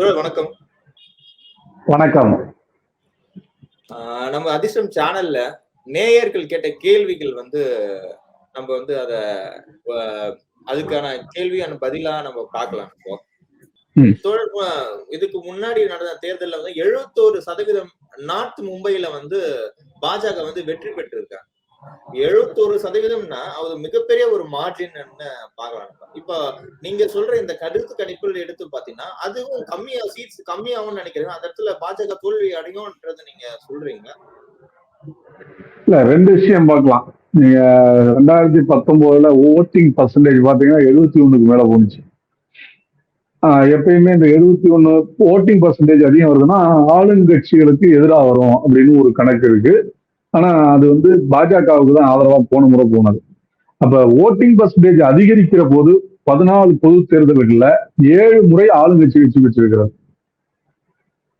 தோழர் வணக்கம். வணக்கம். நம்ம அதிர்ஷ்டம் சேனல்ல நேயர்கள் கேட்ட கேள்விகள் வந்து நம்ம வந்து அத அதுக்கான கேள்வியான பதிலா நம்ம பார்க்கலாம் இப்போ. இதுக்கு முன்னாடி நடந்த தேர்தல்ல வந்து எழுபத்தோரு சதவீதம் நார்த் மும்பைல வந்து பாஜக வந்து வெற்றி பெற்றிருக்காங்க. எழுபத்தொரு சதவீதம்னா அது மிகப்பெரிய ஒரு மார்ஜின் பார்க்கலாம். இப்ப நீங்க சொல்ற இந்த கருத்து கணிப்புகள் எடுத்து பாத்தீங்கன்னா அதுவும் கம்மியா சீட்ஸ் கம்மியாகும்னு நினைக்கிறேன். அந்த இடத்துல பாஜக தோல்வி அடையும்ன்றது நீங்க சொல்றீங்க இல்ல ரெண்டு விஷயம் பார்க்கலாம். நீங்க ரெண்டாயிரத்தி பத்தொன்பதுல ஓட்டிங் பர்சன்டேஜ் பாத்தீங்கன்னா எழுபத்தி ஒண்ணுக்கு மேல போணுச்சு. ஆஹ் எப்பயுமே இந்த எழுபத்தி ஒன்று ஓட்டிங் பர்சன்டேஜ் அதிகம் வருதுன்னா ஆளுங்கட்சிகளுக்கு எதிராக வரும் அப்படின்னு ஒரு கணக்கு இருக்கு. ஆனா அது வந்து பாஜகவுக்கு தான் ஆதரவா போன முறை போனது. அப்ப ஓட்டிங் பர்சன்டேஜ் அதிகரிக்கிற போது பதினாலு பொது தேர்தல்கள்ல ஏழு முறை ஆளுங்கட்சி வச்சு வச்சிருக்கிறது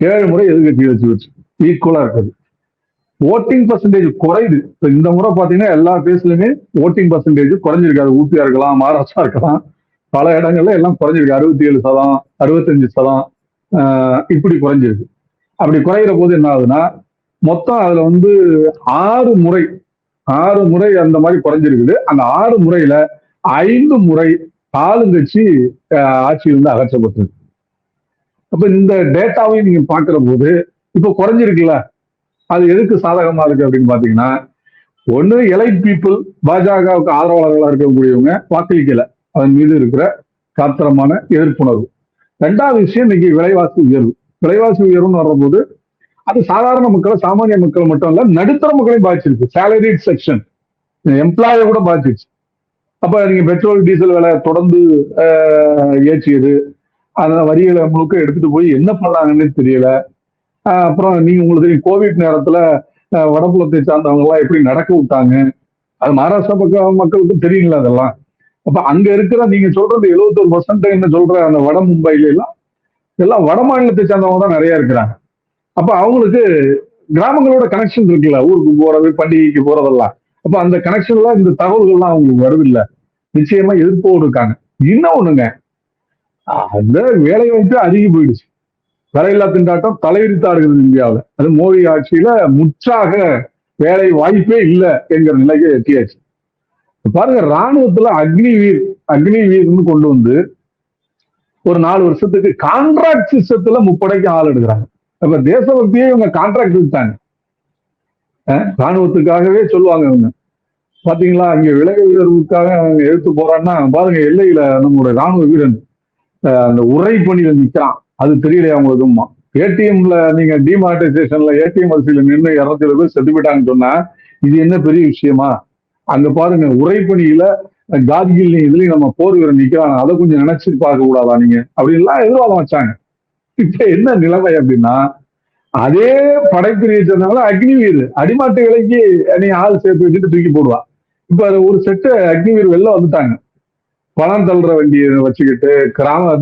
ஏழு முறை எதிர்கட்சி வச்சு வச்சு ஈக்குவலா இருக்குது. ஓட்டிங் பர்சன்டேஜ் குறையுது. இப்போ இந்த முறை பார்த்தீங்கன்னா எல்லா பேஸ்லயுமே ஓட்டிங் பர்சன்டேஜ் குறைஞ்சிருக்காது. ஊட்டியா இருக்கலாம் மகாராஷ்டிரா இருக்கலாம். பல இடங்கள்ல எல்லாம் குறைஞ்சிருக்கு. அறுபத்தி ஏழு சதம் அறுபத்தஞ்சு சதம் ஆஹ் இப்படி குறைஞ்சிருக்கு. அப்படி குறையிற போது என்ன ஆகுதுன்னா மொத்தம் அதுல வந்து ஆறு முறை ஆறு முறை அந்த மாதிரி குறைஞ்சிருக்குது. அந்த ஆறு முறையில ஐந்து முறை ஆளுங்கட்சி ஆட்சியிலிருந்து அகற்றப்பட்டிருக்கு. அப்ப இந்த டேட்டாவையும் நீங்க பாக்குற போது இப்ப குறைஞ்சிருக்குல்ல? அது எதுக்கு சாதகமா இருக்கு அப்படின்னு பாத்தீங்கன்னா ஒண்ணு எலைட் பீப்புள் பாஜகவுக்கு ஆதரவாளர்களா இருக்கக்கூடியவங்க வாக்களிக்கல. அதன் மீது இருக்கிற காத்திரமான எதிர்ப்புணர்வு. ரெண்டாவது விஷயம் இன்னைக்கு விலைவாசி உயர்வு. விலைவாசி உயர்வுன்னு வரும்போது அது சாதாரண மக்களை சாமானிய மக்கள் மட்டும் இல்ல நடுத்தர மக்களையும் பாதிச்சிருக்கு. சேலரிட் செக்ஷன் எம்ப்ளாய கூட பாதிச்சிருச்சு. அப்ப நீங்க பெட்ரோல் டீசல் விலை தொடர்ந்து ஆஹ், ஏற்றியது. அந்த வரிகளை முழுக்க எடுத்துட்டு போய் என்ன பண்ணாங்கன்னு தெரியல. அப்புறம் நீங்க உங்களுக்கு தெரியும் கோவிட் நேரத்துல வடபுலத்தை சார்ந்தவங்க எல்லாம் எப்படி நடக்க விட்டாங்க? அது மகாராஷ்டிரா பக்கம் மக்களுக்கு தெரியுங்களா அதெல்லாம். அப்ப அங்க இருக்கிற நீங்க சொல்றது எழுபத்தொரு பர்சன்ட் சொல்ற அந்த வட மும்பைல எல்லாம் எல்லாம் வட மாநிலத்தை சார்ந்தவங்க தான் நிறைய இருக்கிறாங்க. அப்ப அவங்களுக்கு கிராமங்களோட கனெக்ஷன் இருக்குல்ல? ஊருக்கு போறது பண்டிகைக்கு போறதெல்லாம். அப்ப அந்த கனெக்ஷன்ல இந்த தகவல்கள்லாம் அவங்களுக்கு வருதில்ல. நிச்சயமா எதிர்ப்போடு இருக்காங்க. இன்னும் ஒண்ணுங்க. அந்த வேலை வாய்ப்பு அதிகி போயிடுச்சு. வேலையில்லா திண்டாட்டம் தலைவிரித்தா இருக்குது இந்தியாவில். அது மோடி ஆட்சியில முற்றாக வேலை வாய்ப்பே இல்லை என்கிற நிலைக்கு எட்டியாச்சு. பாருங்க ராணுவத்துல அக்னிவீர் அக்னிவீர்னு கொண்டு வந்து ஒரு நாலு வருஷத்துக்கு கான்ட்ராக்ட் சிஸ்டத்துல முப்படைக்கு ஆள் எடுக்கிறாங்க. அப்ப தேசபக்தியே இவங்க கான்ட்ராக்ட் விட்டாங்க ராணுவத்துக்காகவே சொல்லுவாங்க இவங்க. பாத்தீங்களா இங்க விலக உயர்வுக்காக அவங்க எடுத்து போறான்னா பாருங்க எல்லையில நம்மளுடைய ராணுவ வீரன் அந்த உரை பணியில நிக்கிறான். அது தெரியலையா அவங்களுக்குமா ஏடிஎம்ல நீங்க டிமானிட்டைசேஷன்ல ஏடிஎம் வரிசையில நின்று இருநூத்தி இருபது பேர் செத்து போயிட்டாங்கன்னு சொன்னா இது என்ன பெரிய விஷயமா? அங்க பாருங்க உரைப்பணியில கார்கில் இதுலயும் நம்ம போர் வீரன் நிக்கிறான். அதை கொஞ்சம் நினைச்சு பார்க்க கூடாதா நீங்க? அப்படின்லாம் எதிர்வாதம் வச்சாங்க. இப்ப என்ன நிலைமை அப்படின்னா அதே படைப்பிரிவை அக்னிவீர் அடிமாட்டு விலைக்கு நீ ஆள் சேர்த்து வச்சுட்டு தூக்கி போடுவா. இப்ப அது ஒரு செட்டு அக்னிவீர் வெளில வந்துட்டாங்க. பணம் தள்ளுற வண்டியை வச்சுக்கிட்டு கிராம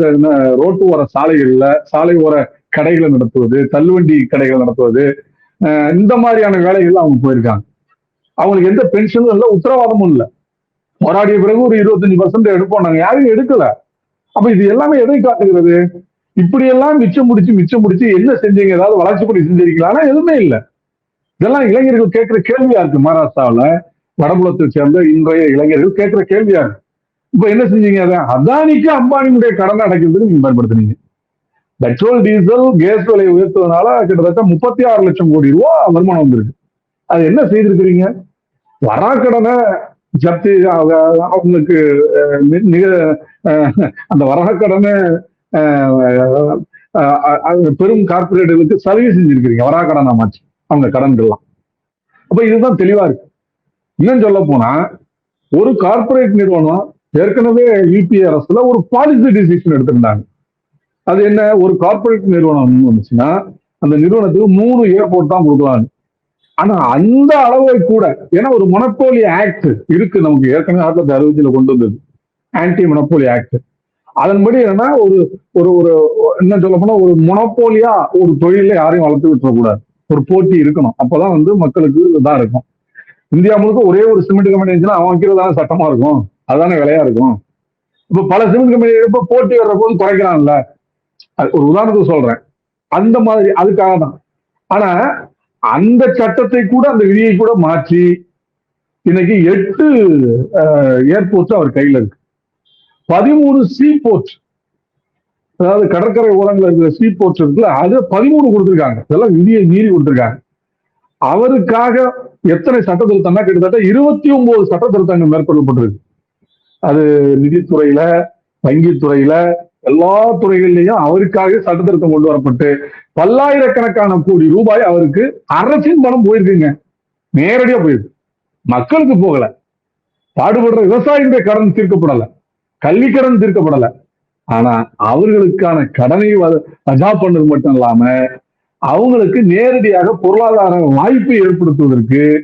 ரோட்டு ஓர சாலைகள்ல சாலை ஓர கடைகளை நடத்துவது தள்ளுவண்டி கடைகளை நடத்துவது இந்த மாதிரியான வேலைகள்லாம் அவங்க போயிருக்காங்க. அவங்களுக்கு எந்த பென்ஷனும் இல்லை உத்தரவாதமும் இல்லை. போராடிய பிறகு ஒரு இருபத்தஞ்சு பர்சன்ட் எடுப்போம். நாங்க யாரும் எடுக்கல. அப்ப இது எல்லாமே எதை காட்டுகிறது? இப்படியெல்லாம் மிச்சம் முடிச்சு மிச்சம் முடிச்சு என்ன செஞ்சீங்க? ஏதாவது வளர்ச்சி படி செஞ்சிருக்கீங்களா? எதுவுமே இல்லை. இதெல்லாம் இளைஞர்கள் கேட்கிற கேள்வியா இருக்கு மகாராஷ்டிராவில் வடபுலத்தை சேர்ந்த இன்றைய இளைஞர்கள் கேட்கிற கேள்வியா இருக்கு. இப்ப என்ன செஞ்சீங்க அதை? அதானிக்கு அம்பானியுடைய கடனை அடைக்கிறதுக்கு நீங்க பயன்படுத்துனீங்க. பெட்ரோல் டீசல் கேஸ் விலையை உயர்த்ததுனால கிட்டத்தட்ட முப்பத்தி ஆறு லட்சம் கோடி ரூபா வருமானம் வந்திருக்கு. அது என்ன செய்திருக்கிறீங்க? வராக்கடனை ஜப்தி அவங்களுக்கு அந்த வராக்கடனை பெரும் கார்பரேட்டுகளுக்கு சர்வீஸ் செஞ்சிருக்கிறீங்க. கடன் ஆமாச்சு அவங்க கடன்கள்லாம். அப்ப இதுதான் தெளிவா இருக்கு. இன்னும் சொல்ல போனா ஒரு கார்ப்பரேட் நிறுவனம் ஏற்கனவே யூபி அரசுல ஒரு பாலிசி டிசிஷன் எடுத்திருந்தாங்க. அது என்ன? ஒரு கார்ப்பரேட் நிறுவனம் வந்துச்சுன்னா அந்த நிறுவனத்துக்கு மூணு ஏர்போர்ட் தான் கொடுக்கலாம் ஆனா அந்த அளவை கூட ஏன்னா ஒரு மொனப்போலி ஆக்ட் இருக்கு நமக்கு. ஏற்கனவே ஆயிரத்தி தொள்ளாயிரத்தி அறுபதுல கொண்டு வந்தது. ஆன்டி மொனப்போலி ஆக்ட் அதன்படி என்னன்னா ஒரு ஒரு ஒரு என்ன சொல்ல போனா ஒரு மொனப்போலியா ஒரு தொழில யாரையும் வளர்த்து விட்டுறக்கூடாது. ஒரு போட்டி இருக்கணும். அப்பதான் வந்து மக்களுக்கு இதா இருக்கும். இந்தியா முழுக்க ஒரே ஒரு சிமெண்ட் கம்பெனி இருந்துச்சுன்னா அவன் வைக்கிறதான சட்டமா இருக்கும்? அதுதானே விலையா இருக்கும்? இப்ப பல சிமெண்ட் கம்பெனி இப்ப போட்டி வர்ற போது குறைக்கிறான்ல. அது ஒரு உதாரணத்துக்கு சொல்றேன். அந்த மாதிரி அதுக்காக தான். ஆனா அந்த சட்டத்தை கூட அந்த விதியை கூட மாற்றி இன்னைக்கு எட்டு ஏர்போர்ட்ஸ் அவர் கையில இருக்கு. பதிமூணு சீ போர்ட் அதாவது கடற்கரை ஓரங்கள் இருக்கிற சீ போர்ட் இருக்குல்ல அது பதிமூணு கொடுத்துருக்காங்க. இதெல்லாம் விதியை மீறி கொடுத்துருக்காங்க. அவருக்காக எத்தனை சட்ட திருத்தம்னா கிட்டத்தட்ட இருபத்தி ஒன்பது சட்ட திருத்தங்கள் மேற்கொள்ளப்பட்டிருக்கு. அது நிதித்துறையில வங்கித்துறையில எல்லா துறைகள்லையும் அவருக்காக சட்ட திருத்தம் கொண்டு வரப்பட்டு பல்லாயிரக்கணக்கான கோடி ரூபாய் அவருக்கு அரசின் பணம் போயிருக்குங்க. நேரடியா போயிருக்கு. மக்களுக்கு போகல. பாடுபடுற விவசாயிகளுடைய கடன் தீர்க்கப்படலை. கல்விக்கடன் தீர்க்கப்படல. ஆனா அவர்களுக்கான கடனை வ- பண்ணது மட்டும் இல்லாம அவங்களுக்கு நேரடியாக பொருளாதார வாய்ப்பை ஏற்படுத்துவதற்கு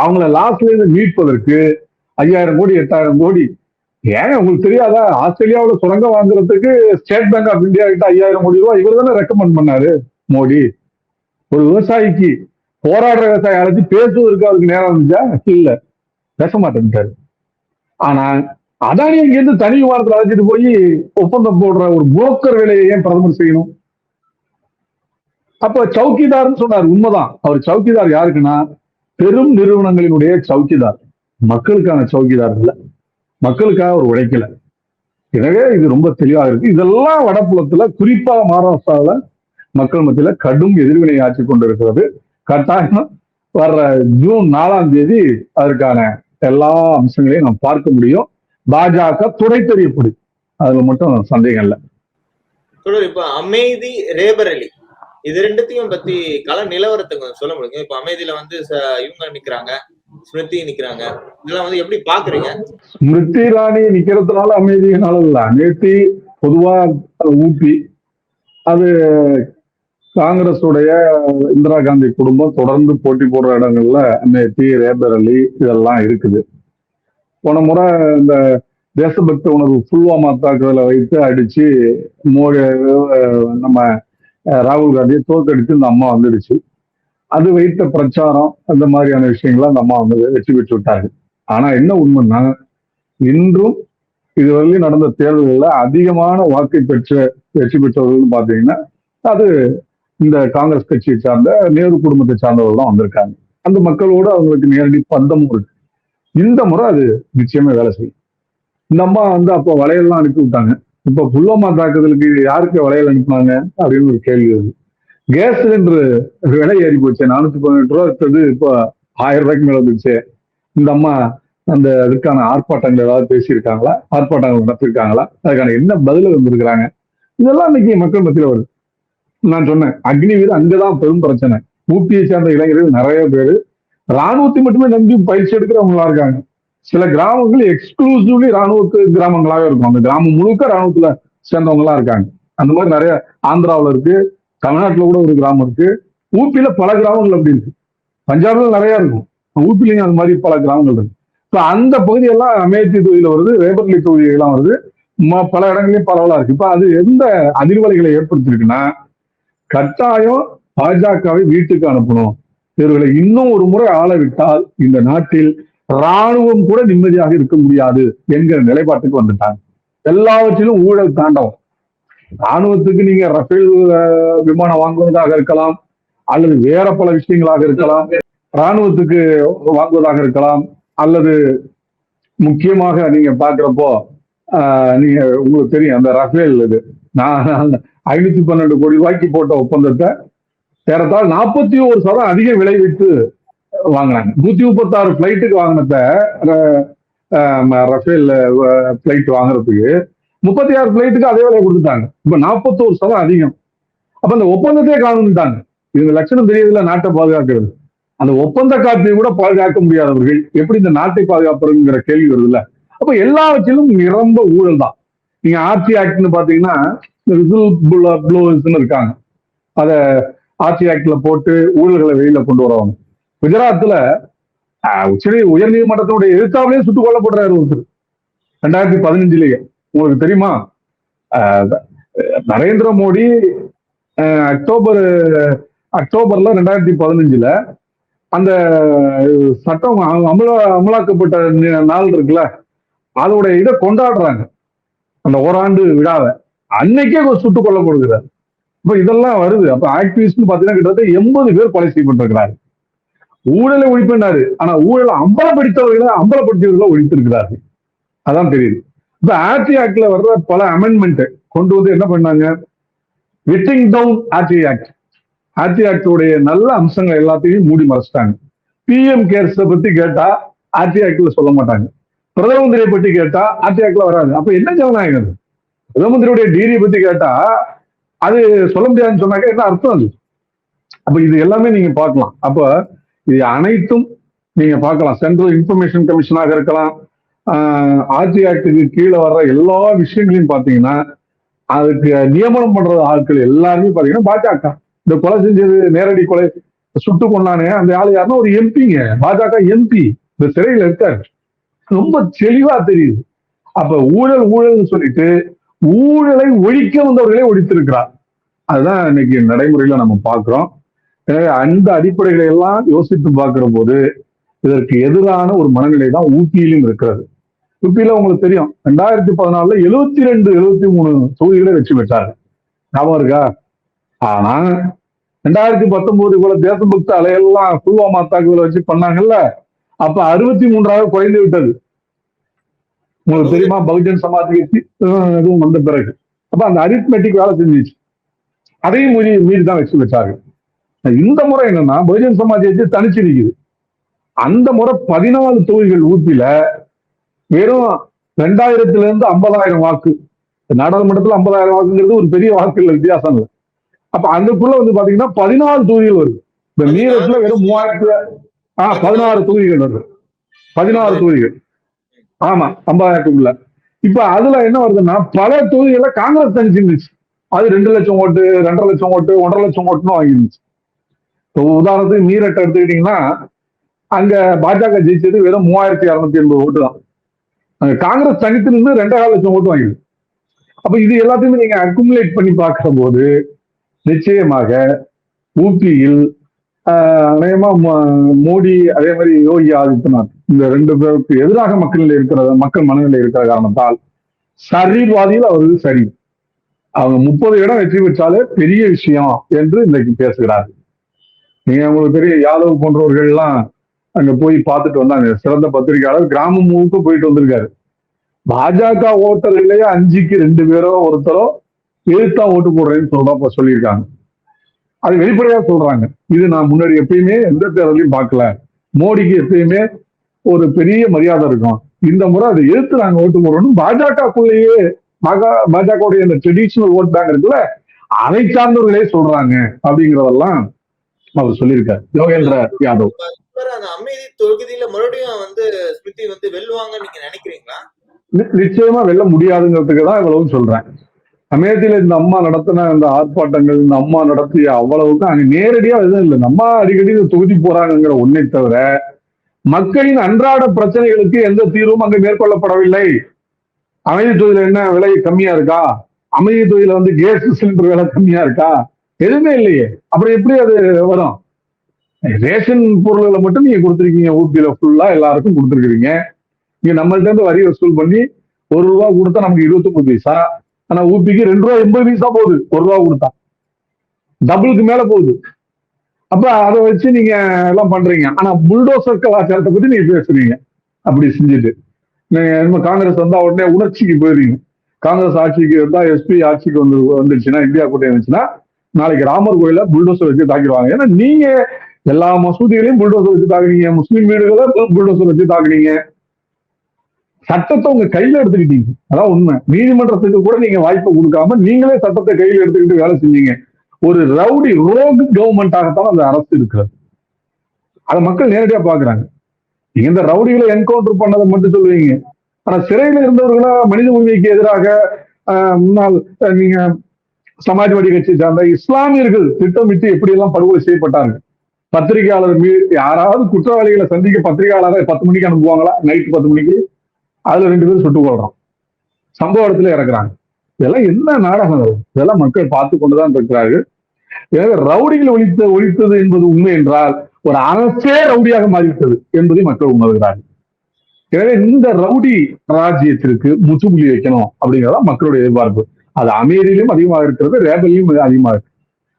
அவங்கள லாஸ்ட்ல இருந்து மீட்பதற்கு ஐயாயிரம் கோடி எட்டாயிரம் கோடி. ஏங்க உங்களுக்கு தெரியாதா? ஆஸ்திரேலியாவில் சுரங்கம் வாங்குறதுக்கு ஸ்டேட் பேங்க் ஆஃப் இந்தியா கிட்ட ஐயாயிரம் கோடி ரூபாய் இவர் தானே ரெக்கமெண்ட் பண்ணாரு மோடி. ஒரு விவசாயிக்கு போராடுற விவசாயி அழைச்சி பேசுவதற்கு அவருக்கு நேரம் இருந்துச்சா? இல்ல. பேச மாட்டேன்ட்டாரு. ஆனா அதானி இங்கிருந்து தனி விமானத்தில் அழைச்சிட்டு போய் ஒப்பந்தம் போடுற ஒரு புரோக்கர் வேலையை ஏன் பிரதமர் செய்யணும்? அப்ப சவுக்கிதார்னு சொன்னார் உண்மைதான். அவர் சௌக்கிதார் யாருக்குன்னா பெரும் நிறுவனங்களினுடைய சௌக்கிதார் மக்களுக்கான சௌக்கிதார் இல்லை. மக்களுக்காக அவர் உழைக்கல. எனவே இது ரொம்ப தெளிவாக இருக்கு. இதெல்லாம் வடபுலத்துல குறிப்பாக மகாராஷ்டிராவில் மக்கள் மத்தியில கடும் எதிர்வினை ஆட்சி கொண்டிருக்கிறது. கட்டாயம் வர்ற ஜூன் நாலாம் தேதி அதற்கான எல்லா அம்சங்களையும் நாம் பார்க்க முடியும். பாஜக துடை தெரியப்படும் அதுல மட்டும் சந்தேகம் இல்லை. தொடர் இப்ப அமைதி ரேபரலி இது ரெண்டுத்தையும் பத்தி கள நிலவரத்தை கொஞ்சம் சொல்ல முடியும்? இப்ப அமைதியில வந்து இவங்க நிக்கிறாங்க ஸ்மிருதி நிக்கிறாங்க. இதெல்லாம் வந்து எப்படி பாக்குறீங்க? ஸ்மிருதி இராணி நிக்கிறதுனால அமைதியினால இல்ல. நேத்தி பொதுவா ஊபி அது காங்கிரஸ் உடைய இந்திரா காந்தி குடும்பம் தொடர்ந்து போட்டி போடுற இடங்கள்ல நேத்தி ரேபர் அலி இதெல்லாம் இருக்குது. போன முறை இந்த தேசபக்த உணர்வு புல்வாமா தாக்குதலை வைத்து அடிச்சு மோடி நம்ம அஹ், ராகுல் காந்தியை தோற்கடித்து இந்த அம்மா வந்துடுச்சு. அது வைத்த பிரச்சாரம் அந்த மாதிரியான விஷயங்களை அந்த அம்மா வந்து வெற்றி பெற்று விட்டார்கள் ஆனா என்ன உண்மைன்னா இன்றும் இதுவரையிலும் நடந்த தேர்தல்களில் அதிகமான வாக்கை பெற்ற வெற்றி பெற்றவர்கள் பார்த்தீங்கன்னா அது இந்த காங்கிரஸ் கட்சியை சார்ந்த நேரு குடும்பத்தை சார்ந்தவர்கள் தான் வந்திருக்காங்க. அந்த மக்களோடு அவங்களுக்கு நேரடி பந்தமும் இருக்கு. இந்த முறை அது நிச்சயமே வேலை செய்யும். இந்த அம்மா வந்து அப்போ வளையல்லாம் அனுப்பி விட்டாங்க. இப்போ புல்வாமா தாக்குதலுக்கு யாருக்கு வளையல் அனுப்புனாங்க அப்படின்னு ஒரு கேள்வி வருது. கேஸ் சிலிண்டர் விலை ஏறி போச்சு நானூத்தி பதினெட்டு ரூபா இருக்கிறது இப்போ ஆயிரம் ரூபாய்க்கு மேல வந்துச்சு இந்த அம்மா அந்த அதுக்கான ஆர்ப்பாட்டங்கள் ஏதாவது பேசியிருக்காங்களா? ஆர்ப்பாட்டங்கள் நடத்திருக்காங்களா அதுக்கான என்ன பதில வந்திருக்கிறாங்க இதெல்லாம் இன்னைக்கு மக்கள் மத்தியில் வருது. நான் சொன்னேன் அக்னி வீடு அங்கதான் பெரும் பிரச்சனை. ஊட்டியை சேர்ந்த இளைஞர்கள் நிறைய பேர் ராணுவத்தை மட்டுமே நம்பி பயிற்சி எடுக்கிறவங்களா இருக்காங்க. சில கிராமங்கள் எக்ஸ்க்ளூசிவ்லி ராணுவ கிராமங்களாவே இருக்கும். அந்த கிராமம் முழுக்க ராணுவத்துல சேர்ந்தவங்களா இருக்காங்க. அந்த மாதிரி நிறைய ஆந்திராவில் இருக்கு தமிழ்நாட்டில் கூட ஒரு கிராமம் இருக்கு. ஊப்பியில பல கிராமங்கள் அப்படி இருக்கு. பஞ்சாப்ல நிறைய இருக்கும். ஊப்பிலையும் அது மாதிரி பல கிராமங்கள் இருக்கு. இப்போ அந்த பகுதியெல்லாம் அமேத்தி தொகுதியில் வருது ரேபர்லி தொகுதியெல்லாம் வருது. ம- பல இடங்களையும் பரவலா இருக்கு. இப்போ அது எந்த அதிர்வலைகளை ஏற்படுத்திருக்குன்னா கட்டாயம் பாஜகவை வீட்டுக்கு அனுப்பணும். இவர்களை இன்னும் ஒரு முறை ஆளவிட்டால் இந்த நாட்டில் ராணுவம் கூட நிம்மதியாக இருக்க முடியாது என்கிற நிலைப்பாட்டுக்கு வந்துட்டாங்க. எல்லாவற்றிலும் ஊழல் தாண்டவம். ராணுவத்துக்கு நீங்க ரஃபேல் விமானம் வாங்குவதாக இருக்கலாம் அல்லது வேற பல விஷயங்களாக இருக்கலாம் ராணுவத்துக்கு வாங்குவதாக இருக்கலாம் அல்லது முக்கியமாக நீங்க பாக்குறப்போ ஆஹ், நீங்க உங்களுக்கு தெரியும் அந்த ரஃபேல் இது. நான் ஐநூத்தி பன்னெண்டு கோடி ரூபாய்க்கு போட்ட ஒப்பந்தத்தை ஏறத்தாழ் நாற்பத்தி ஒரு சதம் அதிக விலை விட்டு வாங்கினாங்க நூத்தி முப்பத்தாறு பிளைட்டுக்கு வாங்கினத ரஃபேல் பிளைட் வாங்குறதுக்கு முப்பத்தி ஆறு பிளைட்டுக்கு அதே விலையை கொடுத்துட்டாங்க. இப்ப நாற்பத்தோரு சதம் அதிகம். அப்ப அந்த ஒப்பந்தத்தையே காணுட்டாங்க இவங்க லட்சணம் தெரியறதுல நாட்டை பாதுகாக்கிறது. அந்த ஒப்பந்த காற்றை கூட பாதுகாக்க முடியாதவர்கள் எப்படி இந்த நாட்டை பாதுகாப்புங்கிற கேள்வி வருதுல்ல. அப்ப எல்லாவற்றிலும் நிரம்ப ஊழல் தான். நீங்க ஆர்சி ஆக்ட்னு பாத்தீங்கன்னா விசில் ப்ளோவர்ஸ்னு இருக்காங்க. அதை ஆர்சி ஆக்ட்ல போட்டு ஊழல்களை வெளியில கொண்டு வருவாங்க. குஜராத்ல ஆஹ், உயர் நீதிமன்றத்தினுடைய எழுத்தாவிலேயே சுட்டுக் கொல்லப்படுறாரு ஒருத்தர். ரெண்டாயிரத்தி பதினஞ்சுலயே. உங்களுக்கு தெரியுமா? நரேந்திர மோடி அக்டோபர் அக்டோபர்ல ரெண்டாயிரத்தி பதினஞ்சுல அந்த சட்டம் அமல அமலாக்கப்பட்ட நாள் இருக்குல்ல அதோடைய இதை கொண்டாடுறாங்க. அந்த ஓராண்டு விழாவை. அன்னைக்கே சுட்டுக் கொல்லப்படுகிறார். இப்ப இதெல்லாம் வருது. அப்ப ஆக்டிவிஸ்ட் பாத்தீங்கன்னா கிட்டத்தட்ட எண்பது பேர் கொலை செய்யப்பட்டிருக்கிறாரு ஊழலை ஒழிப்பினாரு ஆனா ஊழலை அம்பலப்படுத்தவர்களை அம்பலப்படுத்தியவர்களை ஒழித்திருக்கிறார்கள். அதான் தெரியுது. இப்ப ஆர்டி ஆக்ட்ல வர்ற பல அமெண்ட்மெண்ட் கொண்டு வந்து என்ன பண்ணாங்க? Whittling down RTI act. RTI ஆக்டோடைய நல்ல அம்சங்கள் எல்லாத்தையும் மூடி மறைச்சிட்டாங்க. பிஎம் கேர்ஸ் பத்தி கேட்டா ஆர்டி ஆக்ட்ல சொல்ல மாட்டாங்க. பிரதம மந்திரியை பத்தி கேட்டா ஆர்டி ஆக்ட்ல வராது. அப்ப என்ன ஜனநாயகம் பிரதம மந்திரியுடைய டிகிரியை பத்தி கேட்டா அது சொல்ல முடியாதுன்னு சொன்னாக்க என்ன அர்த்தம் அது? அப்ப இது எல்லாமே நீங்க பார்க்கலாம். அப்ப இது அனைத்தும் நீங்க பார்க்கலாம். சென்ட்ரல் இன்ஃபர்மேஷன் கமிஷனாக இருக்கலாம். ஆர்டி ஆக்டுக்கு கீழே வர்ற எல்லா விஷயங்களையும் பாத்தீங்கன்னா அதுக்கு நியமனம் பண்ற ஆட்கள் எல்லாருமே பாத்தீங்கன்னா பாஜக. இந்த கொலை செஞ்சது நேரடி கொலை சுட்டு கொண்டானே அந்த ஆள் யாருன்னா ஒரு எம்பிங்க. பாஜக எம்பி. இந்த சிறையில் இருக்காரு. ரொம்ப தெளிவா தெரியுது. அப்ப ஊழல் ஊழல்னு சொல்லிட்டு ஊழலை ஒழிக்க வந்தவர்களே ஒழித்திருக்கிறார். அதுதான் இன்னைக்கு நடைமுறையில நம்ம பார்க்கிறோம். எனவே அந்த அடிப்படைகளை எல்லாம் யோசித்து பார்க்கிற போது இதற்கு எதிரான ஒரு மனநிலை தான் ஊட்டியிலும் இருக்கிறது. ஊட்டியில உங்களுக்கு தெரியும் ரெண்டாயிரத்தி பதினாலுல எழுபத்தி ரெண்டு எழுபத்தி மூணு தொகுதிகளை வெற்றி பெற்றாரு ஞாபகம் இருக்கா? ஆனா ரெண்டாயிரத்தி பத்தொன்பது போல தேசபக்த அலையெல்லாம் புல்வாமா தாக்குதலை வச்சு பண்ணாங்கல்ல அப்ப அறுபத்தி மூன்றாக குறைந்து விட்டது. உங்களுக்கு தெரியுமா? பகுஜன் சமாஜ் கட்சி இதுவும் வந்த பிறகு. அப்ப அந்த அரித்மெட்டிக் வேலை செஞ்சிச்சு. அதையும் மீறி மீறி தான் வச்சு வச்சாங்க இந்த முறை என்னன்னா பகுஜன் சமாஜ் கட்சி தனிச்சு நிக்குது. அந்த முறை பதினாலு தொகுதிகள் ஊத்தில வெறும் ரெண்டாயிரத்துல இருந்து ஐம்பதாயிரம் வாக்கு. நாடாளுமன்றத்துல ஐம்பதாயிரம் வாக்குங்கிறது ஒரு பெரிய வாக்கு இல்ல வித்தியாசம் இல்லை. அப்ப அதுக்குள்ள வந்து பாத்தீங்கன்னா பதினாலு தொகுதிகள் வருது. இந்த மீரத்துல வெறும் மூவாயிரத்துல ஆஹ் பதினாறு தொகுதிகள் வருது. பதினாறு தொகுதிகள். ஆமா ஐம்பதாயிரத்துக்குள்ள இப்ப அதுல என்ன வருதுன்னா பல தொகுதிகள்ல காங்கிரஸ் தனிச்சிருந்துச்சு. அது ரெண்டு லட்சம் ஓட்டு ரெண்டரை லட்சம் ஓட்டு ஒன்றரை லட்சம் ஓட்டுன்னு வாங்கிருந்துச்சு. இப்போ உதாரணத்துக்கு மீரட்டை எடுத்துக்கிட்டீங்கன்னா அங்க பாஜக ஜெயிச்சது வெறும் மூவாயிரத்தி இரநூத்தி எண்பது ஓட்டு தான். அங்க காங்கிரஸ் தனித்து நின்று ரெண்டரை லட்சம் ஓட்டு வாங்கிது அப்ப இது எல்லாத்தையுமே நீங்க அக்குமுலேட் பண்ணி பார்க்கிற போது நிச்சயமாக ஊபியில் அநேகமா மோடி அதே மாதிரி யோகி ஆதித்யநாத் இந்த ரெண்டு பேருக்கு எதிராக மக்கள் இருக்கிற மக்கள் மனநிலை இருக்கிற காரணத்தால் சரிவாதியில் அவர்கள் சரி. அவங்க முப்பது இடம் வெற்றி பெற்றாலே பெரிய விஷயம் என்று இன்னைக்கு பேசுகிறார்கள். நீங்க உங்களுக்கு பெரிய யாதவ் போன்றவர்கள் எல்லாம் அங்க போய் பார்த்துட்டு வந்தாங்க. சிறந்த பத்திரிகையாளர் கிராமம் முழுக்க போயிட்டு வந்திருக்காரு. பாஜக ஓட்டர்களே அஞ்சுக்கு ரெண்டு பேரோ ஒருத்தரோ எழுத்தா ஓட்டு போடுறேன்னு சொல்றப்ப சொல்லியிருக்காங்க. அது வெளிப்படையா சொல்றாங்க. இது நான் முன்னாடி எப்பயுமே எந்த தேர்தலையும் பார்க்கல. மோடிக்கு எப்பயுமே ஒரு பெரிய மரியாதை இருக்கும். இந்த முறை அதை எதிர்த்து நாங்க ஓட்டு போடுறோம் பாஜகக்குள்ளேயே பாஜகவுடைய இந்த ட்ரெடிஷனல் ஓட் பேங்க் இருக்குல்ல அதை சார்ந்தவர்களே சொல்றாங்க அப்படிங்கறதெல்லாம் அவர் சொல்லியிருக்காரு. யோகேந்திர யாதவ். அந்த அமைதி தொகுதியில மறுபடியும் வந்து ஸ்மிருதி வந்து வெல்லுவாங்கன்னு நீங்க நினைக்கிறீங்களா? நிச்சயமா வெல்ல முடியாதுங்கிறதுக்கு தான் இவ்வளவு சொல்றேன். அமேதியில இந்த அம்மா நடத்தின இந்த ஆர்ப்பாட்டங்கள் இந்த அம்மா நடத்திய அவ்வளவுக்கு அங்க நேரடியா எதுவும் இல்லை. நம்ம அடிக்கடி இந்த தொகுதி போறாங்கிற ஒன்றை தவிர மக்களின் அன்றாட பிரச்சனைகளுக்கு எந்த தீர்வும் அங்கு மேற்கொள்ளப்படவில்லை. அமைதி தொழில என்ன விலை கம்மியா இருக்கா? அமைதி தொழில வந்து கேஸ் சிலிண்டர் விலை கம்மியா இருக்கா? எதுவுமே இல்லையே. அப்புறம் எப்படி அது வரும்? ரேஷன் பொருள்களை மட்டும் நீங்க கொடுத்துருக்கீங்க ஊட்டியில ஃபுல்லா எல்லாருக்கும் கொடுத்துருக்கீங்க நீங்க நம்மள்ட்ட இருந்து வரி வசூல் பண்ணி ஒரு ரூபா கொடுத்தா நமக்கு இருபத்தொன்பது பைசா. ஆனா ஊபிக்கு ரெண்டு ரூபா எண்பது பைசா போகுது. ஒரு ரூபா கொடுத்தா. டபுளுக்கு மேல போகுது. அப்ப அதை வச்சு நீங்க எல்லாம் பண்றீங்க. ஆனா புல்டோசர் கலாச்சாரத்தை பத்தி நீங்க பேசுறீங்க. அப்படி செஞ்சுட்டு. நீங்க காங்கிரஸ் வந்தா உடனே உணர்ச்சிக்கு போயிருங்க காங்கிரஸ் ஆட்சிக்கு வந்தா எஸ்பி ஆட்சிக்கு வந்து வந்துருச்சுன்னா இந்தியா கூட்டம் வந்துச்சுன்னா நாளைக்கு ராமர் கோயில புல்டோசர் வச்சு தாக்கிடுவாங்க. ஏன்னா நீங்க எல்லா மசூதிகளையும் புல்டோசர் வச்சு தாக்குனீங்க. முஸ்லீம் வீடுகளை புல்டோசர் வச்சு தாக்குனீங்க. சட்டத்தை உங்க கையில எடுத்துக்கிட்டீங்க. அதான் உண்மை. நீதிமன்றத்துக்கு கூட நீங்க வாய்ப்பை கொடுக்காம நீங்களே சட்டத்தை கையில எடுத்துக்கிட்டு வேலை செஞ்சீங்க. ஒரு ரவுடி ரோக் கவர்மெண்டாகத்தான் அந்த அரசு இருக்கிறது. அதை மக்கள் நேரடியா பாக்குறாங்க நீங்க இந்த ரவுடிகளை என்கவுண்டர் பண்ணதை மட்டும் சொல்லுவீங்க. ஆனா சிறையில இருந்தவர்களா மனித உரிமைக்கு எதிராக ஆஹ், முன்னாள் நீங்க சமாஜ்வாடி கட்சியை சார்ந்த இஸ்லாமியர்கள் திட்டமிட்டு எப்படி எல்லாம் படுகொலை செய்யப்பட்டாங்க? பத்திரிகையாளர் மீது யாராவது குற்றவாளிகளை சந்திக்க பத்திரிகையாளரை பத்து மணிக்கு அனுப்புவாங்களா? நைட்டு பத்து மணிக்கு? அதுல ரெண்டு பேரும் சுட்டுக் கொள்றோம் சம்பவ இடத்துல இறக்குறாங்க. இதெல்லாம் என்ன நாடகம் இதெல்லாம் மக்கள் பார்த்து கொண்டுதான் இருக்கிறார்கள். எனவே ரவுடிகள் ஒழித்த ஒழித்தது என்பது உண்மை என்றால் ஒரு அரசே ரவுடியாக மாறிவிட்டது என்பதை மக்கள் உணர்கிறார்கள். எனவே இந்த ரவுடி ராஜ்யத்திற்கு முற்றுப்புள்ளி வைக்கணும் அப்படிங்கிறதா மக்களுடைய எதிர்பார்ப்பு. அது அமேரியிலும் அதிகமாக இருக்கிறது ரேபல்லையும் அதிகமாக இருக்கு.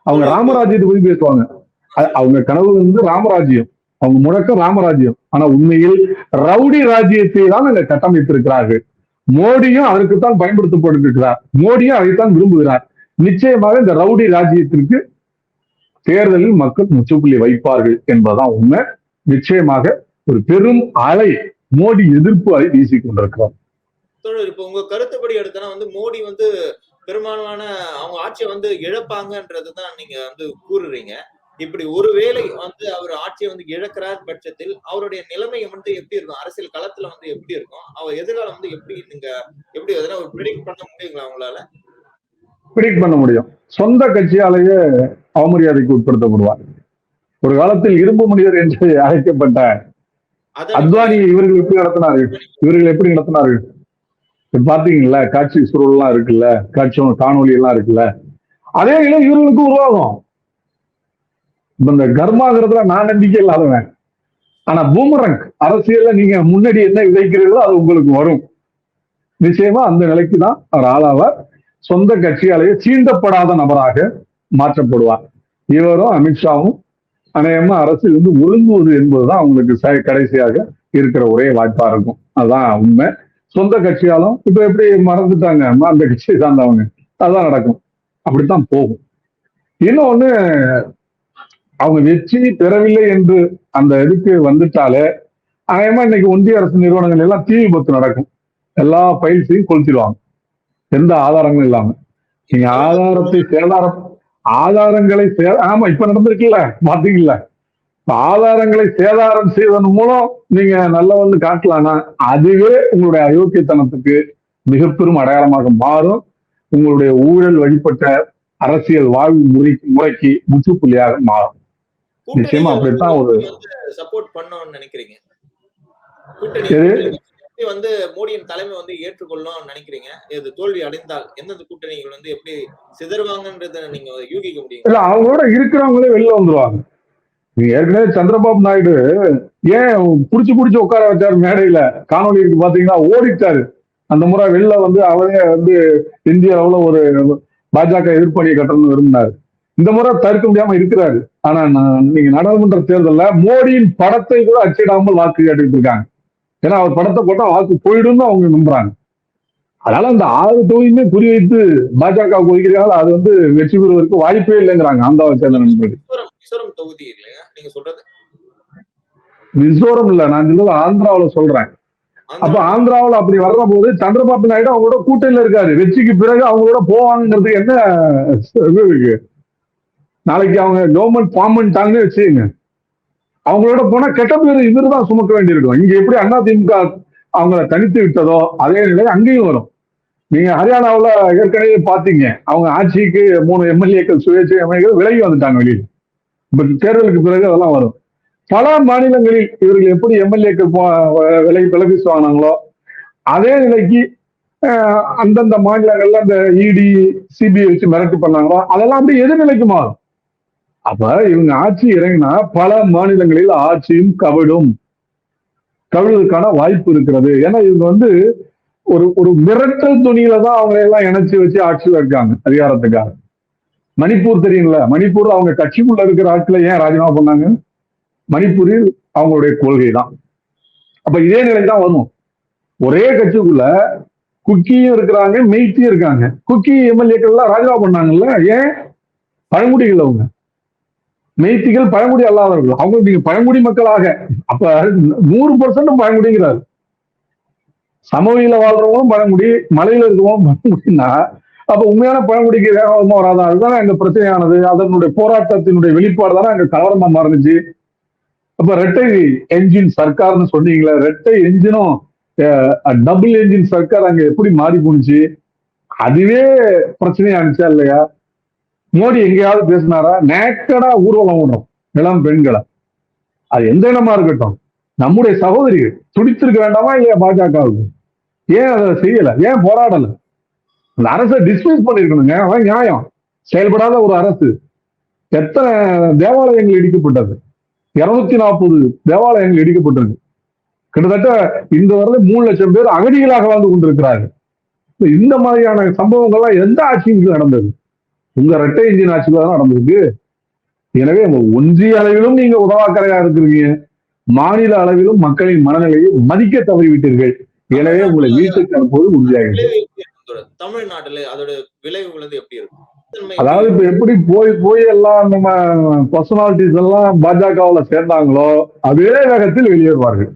அவங்க ராமராஜ்யத்தை பத்தி பேசுவாங்க அவங்க கனவு வந்து ராமராஜ்யம். அவங்க முழக்கம் ராமராஜ்யம். ஆனா உண்மையில் ரவுடி ராஜ்யத்தை தான் அங்க கட்டமைத்திருக்கிறார்கள். மோடியும் அதற்குத்தான் பயன்படுத்தப்பட்டிருக்கிறார். மோடியும் அதைத்தான் விரும்புகிறார். நிச்சயமாக இந்த ரவுடி ராஜ்யத்திற்கு தேர்தலில் மக்கள் முற்றுப்புள்ளி வைப்பார்கள் என்பதுதான் உண்மை. நிச்சயமாக ஒரு பெரும் அலை மோடி எதிர்ப்பு அலை வீசிக் கொண்டிருக்கிறார். இப்ப உங்க கருத்துப்படி எடுத்தனா வந்து மோடி வந்து பெரும்பாலான அவங்க ஆட்சியை வந்து இழப்பாங்கன்றதுதான் நீங்க வந்து கூறுறீங்க. இப்படி ஒருவேளை வந்து அவர் ஆட்சியை வந்து இழக்கிறார் பட்சத்தில் அவருடைய நிலைமை வந்து எப்படி இருக்கும்? அரசியல் களத்துல வந்து எப்படி இருக்கும்? அவர் எதிர்காலம் வந்து எப்படி நீங்க எப்படி எதனா ஒரு ப்ரிடிக்ட் பண்ண முடியுங்களா உங்களால? பிரிக் பண்ண முடியும். சொந்த கட்சியாலேயே அவமரியாதைக்கு உட்படுத்தப்படுவார். ஒரு காலத்தில் இரும்பு மனிதர் என்று அழைக்கப்பட்ட அத அத்வானி இவர்கள் எப்படி நடத்தினார்கள்? இவர்கள் எப்படி நடத்தினார்கள்? பாத்தீங்கல்ல காட்சி சுருள்லாம் இருக்குல்ல காட்சி காணொளி எல்லாம் இருக்குல்ல. அதே நிலை இவர்களுக்கு உருவாகும். இந்த கர்மாங்கிறதுல நான் நம்பிக்கை இல்லாதவன். ஆனா பூமரங் அரசியல்ல நீங்க முன்னாடி என்ன விதைக்கிறீர்களோ அது உங்களுக்கு வரும். நிச்சயமா அந்த நிலைக்கு தான் அவர் ஆளாவார். சொந்த கட்சியாலேயே சீண்டப்படாத நபராக மாற்றப்படுவார். இவரும் அமித்ஷாவும் அநேகமா அரசியல் வந்து ஒழுங்குவது என்பதுதான் அவங்களுக்கு ச- கடைசியாக இருக்கிற ஒரே வாய்ப்பா இருக்கும். அதுதான் உண்மை. சொந்த கட்சியாலும் இப்ப எப்படி மறந்துட்டாங்க? அந்த கட்சியை சார்ந்தவங்க. அதுதான் நடக்கும். அப்படித்தான் போகும். இன்னொன்னு அவங்க வெற்றி பெறவில்லை என்று அந்த இதுக்கு வந்துட்டாலே அநேகமா இன்னைக்கு ஒன்றிய அரசு நிறுவனங்கள் எல்லாம் தீ விபத்து நடக்கும். எல்லா பயிற்சியும் கொளுத்திடுவாங்க. எந்த ஆதாரங்களும் இல்லாம. நீங்க ஆதாரத்தை சேதாரம் ஆதாரங்களை சே ஆமா இப்ப நடந்திருக்குல்ல பாத்தீங்கல்ல. ஆதாரங்களை சேதாரம் செய்வதன் மூலம் நீங்க நல்லவன்னு காட்டலாம்னா அதுவே உங்களுடைய அயோக்கியத்தனத்துக்கு மிக பெரும் அடையாளமாக மாறும். உங்களுடைய ஊழல் வழிபட்ட அரசியல் வாழ்வு முறை முறைக்கு முற்றுப்புள்ளியாக மாறும். நிச்சயமா அப்படித்தான் ஒரு சப்போர்ட் பண்ணணும்னு நினைக்கிறீங்க? கூட்டணி வந்து மோடியின் தலைமை வந்து ஏற்றுக்கொள்ளும் நினைக்கிறீங்க? இது தோல்வி அடைந்தால் எந்தெந்த கூட்டணிகள் வந்து எப்படி சிதறுவாங்கன்றத நீங்க யூகிக்க முடியுங்க இல்ல அவங்களோட இருக்கிறவங்களே வெளில வந்துருவாங்க. நீங்க ஏற்கனவே சந்திரபாபு நாயுடு ஏன் புடிச்சு புடிச்சு உட்கார வச்சாரு மேடையில? காணொலி இருக்கு பாத்தீங்கன்னா ஓடிட்டாரு. அந்த முறை வெளில வந்து அவரே வந்து இந்திய அளவுல ஒரு பாஜக எதிர்ப்பணியை கட்டணும்னு விரும்பினாரு. இந்த முறை தடுக்க முடியாம இருக்கிறாரு. ஆனா நீங்க நாடாளுமன்ற தேர்தல்ல மோடியின் படத்தை கூட அச்சிடாமல் வாக்கு கேட்டுட்டு இருக்காங்க. ஏன்னா அவர் படத்தை போட்டா வாக்கு போயிடும்னு அவங்க நம்புறாங்க. அதனால அந்த ஆறு தொகுதியுமே குறிவைத்து பாஜக ஒதுக்கிறாங்க அது வந்து வெற்றி பெறுவதற்கு வாய்ப்பே இல்லைங்கிறாங்க ஆந்திராவை சேர்ந்த நண்பர்கள். மிசோரம் மிசோரம் தொகுதி இல்லைங்க நீங்க சொல்றது? மிசோரம் இல்ல நான் சொல்றது ஆந்திராவுல சொல்றேன். அப்ப ஆந்திரா- ஆந்திராவுல அப்படி வர்ற போது சந்திரபாபு நாயுடு அவங்களோட கூட்டணியில இருக்காரு. வெற்றிக்கு பிறகு அவங்களோட போவாங்கிறதுக்கு என்ன இருக்கு? நாளைக்கு அவங்க கவர்மெண்ட் ஃபார்ம் பண்ணிட்டாங்கன்னு வச்சுங்க அவங்களோட போனா கெட்ட பேர் இவர் தான் சுமக்க வேண்டியிருக்கும். இங்க எப்படி அண்ணா திமுக அவங்கள தனித்து விட்டதோ அதே நிலை அங்கேயும் வரும். நீங்க ஹரியானாவில் ஏற்கனவே பாத்தீங்க அவங்க ஆட்சிக்கு மூணு எம்எல்ஏக்கள் சுயேட்சை எம்எல்ஏக்கள் விலகி வந்துட்டாங்க வெளியில். இப்போ தேர்தலுக்கு பிறகு அதெல்லாம் வரும். பல மாநிலங்களில் இவர்கள் எப்படி எம்எல்ஏக்கள் விலகி விலகிச்சு வாங்கினாங்களோ அதே நிலைக்கு அந்தந்த மாநிலங்கள்ல அந்த இடி சிபிஐ வச்சு மிரட்டு பண்ணாங்களோ அதெல்லாம் அப்படியே எதிர்நிலைக்கு மாறும். அப்ப இவங்க ஆட்சி இறங்கினா பல மாநிலங்களில் ஆட்சியும் கவிழும். கவிழ்வதற்கான வாய்ப்பு இருக்கிறது. ஏன்னா இவங்க வந்து ஒரு ஒரு மிரட்டல் துணியில தான் அவங்க எல்லாம் இணைச்சு வச்சு ஆட்சியில் இருக்காங்க அதிகாரத்துக்காக. மணிப்பூர் தெரியுங்கள மணிப்பூர் அவங்க கட்சிக்குள்ள இருக்கிற ஆட்களை ஏன் ராஜினாமா பண்ணாங்க? மணிப்பூரில் அவங்களுடைய கொள்கை தான். அப்ப இதே நிலை தான் வரும். ஒரே கட்சிக்குள்ள குக்கியும் இருக்கிறாங்க மெய்த்தியும் இருக்காங்க. குக்கி எம்எல்ஏக்கள் எல்லாம் ராஜினாமா பண்ணாங்கல்ல? ஏன்? பழங்குடிகள் அவங்க. மெய்த்திகள் பழங்குடி அல்லாதவர்கள். அவங்க நீங்க பழங்குடி மக்களாக. அப்ப நூறு பர்சன்ட் பழங்குடிங்கிறார். சமவெளியில வாழ்றவங்களும் பழங்குடி மலையில இருக்கவங்களும் பழங்குடினா அப்ப உண்மையான பழங்குடிக்கு வேகமா வராதா? அதுதானே எங்க பிரச்சனையானது. அதனுடைய போராட்டத்தினுடைய வெளிப்பாடு தானே அங்க கலவரமா மாறிச்சு. அப்ப ரெட்டை என்ஜின் சர்க்கார்னு சொன்னீங்களே ரெட்டை என்ஜினும் டபுள் என்ஜின் சர்க்கார் அங்க எப்படி மாறி போணுச்சு அதுவே பிரச்சனையானுச்சா இல்லையா? மோடி எங்கேயாவது பேசினாரா? நேக்கடா ஊர்வலம் ஓடும் இளம் பெண்களை. அது எந்த இனமா இருக்கட்டும். நம்முடைய சகோதரிகள் துடித்திருக்க வேண்டாமா இல்லையா பாஜகவுக்கு? ஏன் அதை செய்யல? ஏன் போராடல? அந்த அரசை டிஸ்மிஸ் பண்ணிருக்கணுங்க அதான் நியாயம். செயல்படாத ஒரு அரசு. எத்தனை தேவாலயங்கள் இடிக்கப்பட்டது? இருநூத்தி நாற்பது தேவாலயங்கள் இடிக்கப்பட்டிருக்கு. கிட்டத்தட்ட இந்த வரல மூணு லட்சம் பேர் அகதிகளாக வாழ்ந்து கொண்டிருக்கிறார்கள். இந்த மாதிரியான சம்பவங்கள்லாம் எந்த ஆட்சியும் நடந்தது? உங்க ரெட்டை இன்ஜின் ஆட்சியில தான் நடந்திருக்கு. எனவே உங்க ஒன்றிய அளவிலும் நீங்க உதவாக்கரையா இருக்கிறீங்க மாநில அளவிலும் மக்களின் மனநிலையை மதிக்க தவறிவிட்டீர்கள். எனவே உங்களை வீட்டுக்கு அனுப்புவது உறுதியாகிறது விளைவு எப்படி இருக்கும் தோழர்? தமிழ்நாட்டுல அதோட விளைவுகள் வந்து எப்படி இருக்கும்? தன்மை அதாவது இப்ப எப்படி போய் போய் எல்லாம் நம்ம பர்சனாலிட்டிஸ் எல்லாம் பாஜகவுல சேர்ந்தாங்களோ அதே வேகத்தில் வெளியேறுவார்கள்.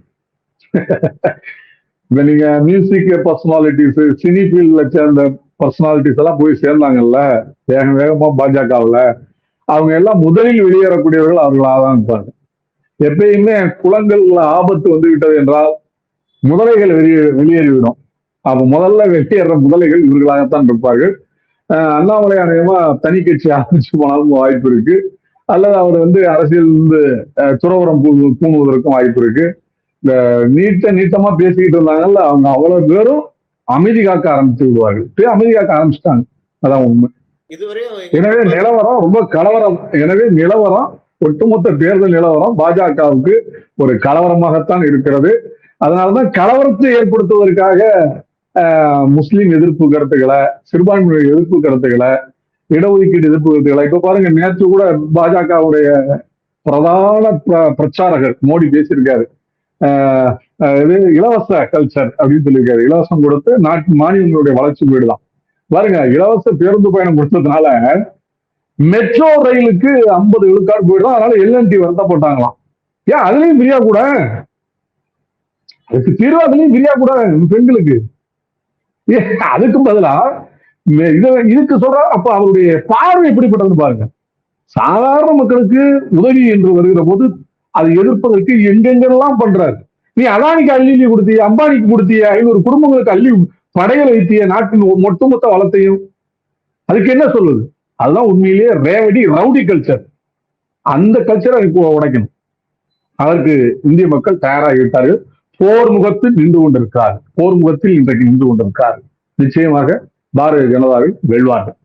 இப்ப நீங்க மியூசிக் பர்சனாலிட்டிஸ் சினி ஃபீல்ட்ல சேர்ந்த பர்சனாலிட்டிஸ் எல்லாம் போய் சேர்ந்தாங்கல்ல வேக வேகமா பாஜகவில் அவங்க எல்லாம் முதலில் வெளியேறக்கூடியவர்கள் அவர்களாக தான் இருப்பாங்க. எப்பயுமே குளங்கள்ல ஆபத்து வந்து விட்டது என்றால் முதலைகள் வெளியே வெளியேறிவிடும். அப்ப முதல்ல வெளியேற முதலைகள் இவர்களாகத்தான் இருப்பார்கள். அண்ணாமலை அநேகமா தனி கட்சி ஆரம்பிச்சு போனாலும் வாய்ப்பு இருக்கு. அல்லது அவர் வந்து அரசியல் வந்து துறவரம் பூ பூணுவதற்கும் வாய்ப்பு இருக்கு. இந்த நீட்ட நீட்டமா பேசிக்கிட்டு இருந்தாங்கல்ல அவங்க அவ்வளவு பேரும் அமைதி காக்க ஆரம்பித்து விடுவார்கள். அமைதி காக்க ஆரம்பிச்சிட்டாங்க. அதான் உண்மை. எனவே நிலவரம் ரொம்ப கலவரம். எனவே நிலவரம் ஒட்டுமொத்த தேர்தல் நிலவரம் பாஜகவுக்கு ஒரு கலவரமாகத்தான் இருக்கிறது. அதனாலதான் கலவரத்தை ஏற்படுத்துவதற்காக ஆஹ், முஸ்லிம் எதிர்ப்பு கருத்துக்களை சிறுபான்மையினர் எதிர்ப்பு கருத்துக்களை இடஒதுக்கீடு எதிர்ப்பு கருத்துக்களை இப்ப பாருங்க நேற்று கூட பாஜகவுடைய பிரதான பிர- பிரச்சாரகர் மோடி பேசியிருக்காரு. இது இலவச கல்ச்சர் அப்படின்னு சொல்லியிருக்காரு. இலவசம் கொடுத்து நாட்டு மாநிலங்களுடைய வளர்ச்சி போயிடலாம் பாருங்க இலவச பேருந்து பயணம் கொடுத்ததுனால மெட்ரோ ரயிலுக்கு ஐம்பது விழுக்காடு போயிடும் அதனால எல்என்டி வருத்தப்பட்டாங்களாம் ஏன் அதுலயும் பிரியா கூட? அதுக்கு தீர்வு அதுலயும் பிரியா கூட பெண்களுக்கு? ஏ அதுக்கும் பதிலா இத இதுக்கு சொல்ற அப்ப அவருடைய பார்வை எப்படிப்பட்டதுன்னு பாருங்க. சாதாரண மக்களுக்கு உதவி என்று வருகிற போது அதை எதிர்ப்பதற்கு எங்கெங்கெல்லாம் பண்றாரு? நீ அதானிக்கு அள்ளி கொடுத்திய அம்பானிக்கு கொடுத்திய ஐநூறு குடும்பங்களுக்கு அள்ளி படையல் வைத்திய நாட்டின் ஒட்டுமொத்த வளத்தையும்? அதுக்கு என்ன சொல்லுது? அதுதான் உண்மையிலேயே ரேவடி ரவுடி கல்ச்சர் அந்த கல்ச்சரை இப்போ உடைக்கணும். அதற்கு இந்திய மக்கள் தயாராகிவிட்டார்கள் போர் முகத்தில் நின்று கொண்டிருக்கிறார் போர் முகத்தில் இன்றைக்கு நின்று கொண்டிருக்கிறார் நிச்சயமாக பாரதிய ஜனதாவில் வெல்வார்கள்.